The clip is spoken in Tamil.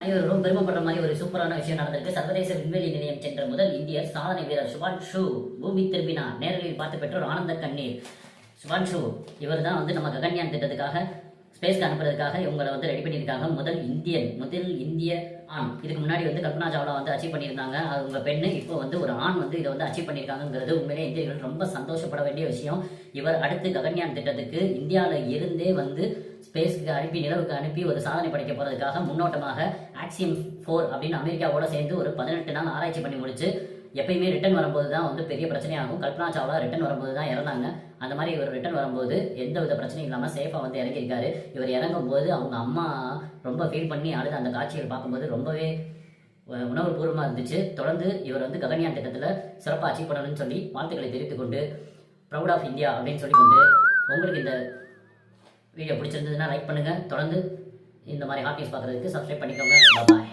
அனைவரும் பெருமைப்படுற மாதிரி ஒரு சூப்பரான விஷயம் நடந்திருக்கு. சர்வதேச விண்வெளி நிலையம் சென்ற முதல் இந்தியர் சாதனை வீரர் சுபான்ஷு பூமி திரும்பினார். நேரலில் பார்த்து பெற்றோர் ஆனந்த கண்ணீர். சுபான்ஷு இவர் தான் வந்து நம்ம ககன்யான் திட்டத்துக்காக ஸ்பேஸ்க்கு அனுப்புறதுக்காக இவங்களை வந்து ரெடி பண்ணியிருக்காங்க. முதல் இந்தியன் முதல் இந்திய ஆண். இதுக்கு முன்னாடி வந்து கல்பனா சாவ்லா வந்து அச்சீவ் பண்ணியிருந்தாங்க. அவங்க பெண்ணு இப்போ வந்து ஒரு ஆண் வந்து இதை வந்து அச்சீவ் பண்ணியிருக்காங்கிறது உண்மையிலே இந்தியர்கள் ரொம்ப சந்தோஷப்பட வேண்டிய விஷயம். இவர் அடுத்து ககன்யான் திட்டத்துக்கு இந்தியாவில் இருந்தே வந்து ஸ்பேஸ்க்கு அனுப்பி நிலவுக்கு அனுப்பி ஒரு சாதனை படைக்க போறதுக்காக முன்னோட்டமாக ஆக்சியம் ஃபோர் அப்படின்னு அமெரிக்காவோட சேர்ந்து ஒரு பதினெட்டு நாள் ஆராய்ச்சி பண்ணி முடிச்சு எப்பயுமே ரிட்டர்ன் வரும்போது தான் வந்து பெரிய பிரச்சனையாகும். கல்பனா சாவ்லா ரிட்டர்ன் வரும்போது தான் இறந்தாங்க. அந்த மாதிரி இவர் ரிட்டர்ன் வரும்போது எந்த வித பிரச்சனையும் இல்லாமல் சேஃபாக வந்து இறங்கியிருக்காரு. இவர் இறங்கும்போது அவங்க அம்மா ரொம்ப ஃபீல் பண்ணி அழுது அந்த காட்சிகள் பார்க்கும்போது ரொம்பவே உணவு பூர்வமாக இருந்துச்சு. தொடர்ந்து இவர் வந்து ககன்யான் திட்டத்தில் சிறப்பாக அச்சீவ் பண்ணணும்னு சொல்லி வாழ்த்துக்களை தெரிவித்துக்கொண்டு ப்ரௌட் ஆஃப் இந்தியா அப்படின்னு சொல்லி கொண்டு உங்களுக்கு இந்த வீடியோ பிடிச்சிருந்ததுன்னா லைக் பண்ணுங்கள் தொடர்ந்து இந்த மாதிரி ஹாட் நியூஸ் பார்க்குறதுக்கு சப்ஸ்கிரைப் பண்ணிக்கோங்க பாய்.